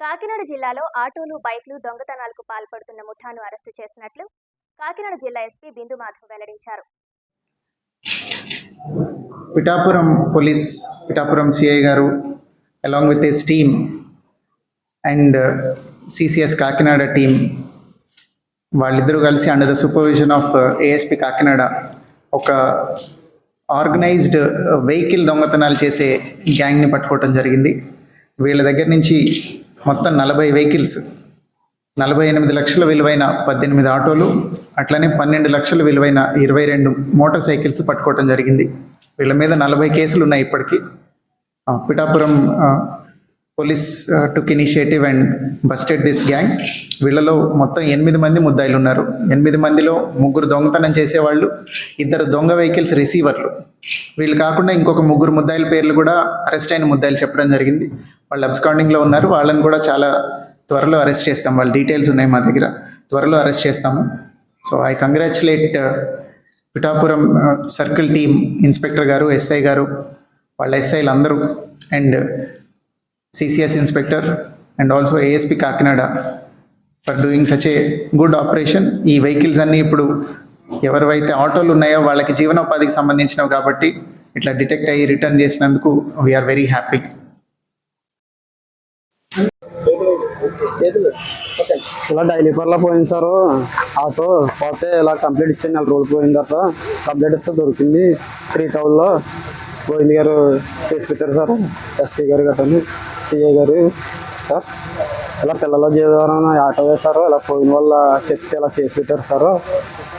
కాకినాడ జిల్లాలో ఆటోలు బైక్లు దొంగతనాలకు పాల్పడుతున్న ముఠాను అరెస్టు చేసినట్లు కాకినాడ జిల్లా ఎస్పీ బిందు మాధవ్ వెల్లడించారు. పిఠాపురం పోలీస్ పిఠాపురం సిఐ గారు along with his team and CCS Kakinada team వాళ్ళిద్దరూ కలిసి under the supervision of ASP Kakinada ఒక ఆర్గనైజ్డ్ వెహికల్ దొంగతనాలు చేసే గ్యాంగ్ని పట్టుకోవటం జరిగింది. వీళ్ళ దగ్గర నుంచి మొత్తం నలభై వెహికల్స్. నలభై ఎనిమిది లక్షల విలువైన పద్దెనిమిది ఆటోలు అట్లనే పన్నెండు లక్షల విలువైన ఇరవై రెండు మోటార్ సైకిల్స్ పట్టుకోవటం జరిగింది. వీళ్ళ మీద నలభై కేసులు ఉన్నాయి ఇప్పటికీ. ఆ, Pithapuram police took initiative and busted this gang. వీళ్ళలో మొత్తం ఎనిమిది మంది ముద్దాయిలు ఉన్నారు ఎనిమిది మందిలో ముగ్గురు దొంగతనం చేసేవాళ్ళు ఇద్దరు దొంగ వెహికల్స్ రిసీవర్లు. వీళ్ళు కాకుండా ఇంకొక ముగ్గురు ముద్దాయిల పేర్లు కూడా అరెస్ట్ అయిన ముద్దాయిలు చెప్పడం జరిగింది. వాళ్ళు అబ్స్కాండింగ్లో ఉన్నారు. వాళ్ళని కూడా చాలా త్వరలో అరెస్ట్ చేస్తాం. వాళ్ళ డీటెయిల్స్ ఉన్నాయి మా దగ్గర. త్వరలో అరెస్ట్ చేస్తాము. So I congratulate Pithapuram circle team inspector గారు ఎస్ఐ గారు వాళ్ళ ఎస్ఐలు అందరూ and CCS inspector and also ASP Kakinada for doing such a good operation ఈ వెహికల్స్ అన్నీ ఇప్పుడు ఎవరివైతే ఆటోలు ఉన్నాయో వాళ్ళకి జీవనోపాధికి సంబంధించినవి కాబట్టి ఇట్లా డిటెక్ట్ అయ్యి రిటర్న్ చేసినందుకు వీఆర్ వెరీ హ్యాపీ ఇలా డైలీ పర్లో పోయింది సార్ ఆటో పోతే ఇలా కంప్లీట్ ఇచ్చాను నెల రోజులు పోయిన తర్వాత కంప్లీట్ ఇస్తే దొరికింది. త్రీ టౌన్లో గోవింద్ గారు చేసి పెట్టారు సార్. ఎస్పీ గారు గట్టని సిఐ గారు సార్. ఇలా పిల్లల జీవితం ఆటో వేశారు ఇలా పోయిన వల్ల చెప్తే ఇలా చేసి పెట్టారు సార్.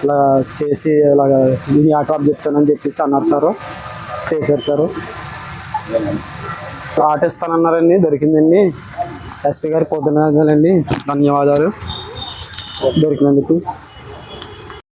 ఇలా చేసి ఇలాగ నేను ఆటో ఆఫ్ చెప్తానని చెప్పేసి అన్నారు సార్. చేశారు సార్. ఆటో ఇస్తానన్నారండి దొరికిందండి. ఎస్పీ గారి పొద్దునండి ధన్యవాదాలు. దొరికినందుకు.